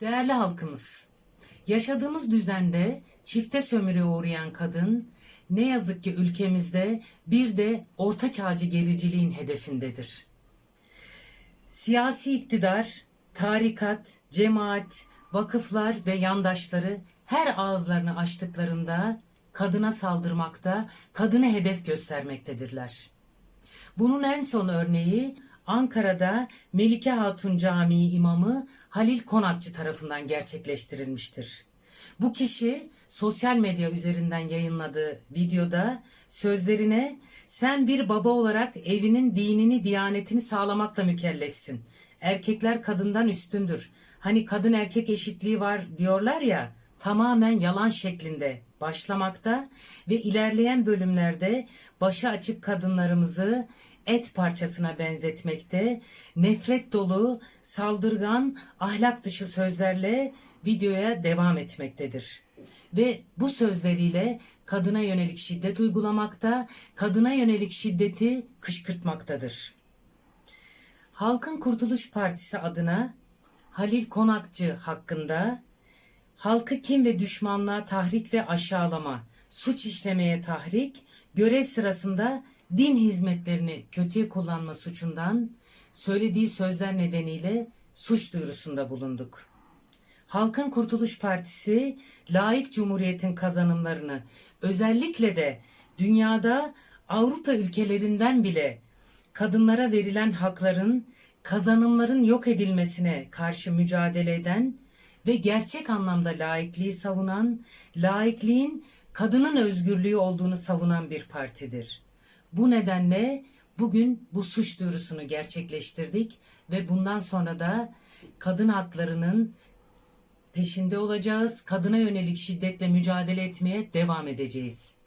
Değerli halkımız, yaşadığımız düzende çifte sömürüye uğrayan kadın ne yazık ki ülkemizde bir de orta çağcı gericiliğin hedefindedir. Siyasi iktidar, tarikat, cemaat, vakıflar ve yandaşları her ağızlarını açtıklarında kadına saldırmakta, kadını hedef göstermektedirler. Bunun en son örneği Ankara'da Melike Hatun Camii imamı Halil Konakçı tarafından gerçekleştirilmiştir. Bu kişi sosyal medya üzerinden yayınladığı videoda sözlerine sen bir baba olarak evinin dinini, diyanetini sağlamakla mükellefsin. Erkekler kadından üstündür. Hani kadın erkek eşitliği var diyorlar ya tamamen yalan şeklinde başlamakta ve ilerleyen bölümlerde başı açık kadınlarımızı et parçasına benzetmekte, nefret dolu, saldırgan, ahlak dışı sözlerle videoya devam etmektedir. Ve bu sözleriyle kadına yönelik şiddet uygulamakta, kadına yönelik şiddeti kışkırtmaktadır. Halkın Kurtuluş Partisi adına Halil Konakçı hakkında halkı kim ve düşmanlığa tahrik ve aşağılama, suç işlemeye tahrik, görev sırasında din hizmetlerini kötüye kullanma suçundan söylediği sözler nedeniyle suç duyurusunda bulunduk. Halkın Kurtuluş Partisi laik cumhuriyetin kazanımlarını özellikle de dünyada Avrupa ülkelerinden bile kadınlara verilen hakların, kazanımların yok edilmesine karşı mücadele eden ve gerçek anlamda laikliği savunan, laikliğin kadının özgürlüğü olduğunu savunan bir partidir. Bu nedenle bugün bu suç duyurusunu gerçekleştirdik ve bundan sonra da kadın haklarının peşinde olacağız. Kadına yönelik şiddetle mücadele etmeye devam edeceğiz.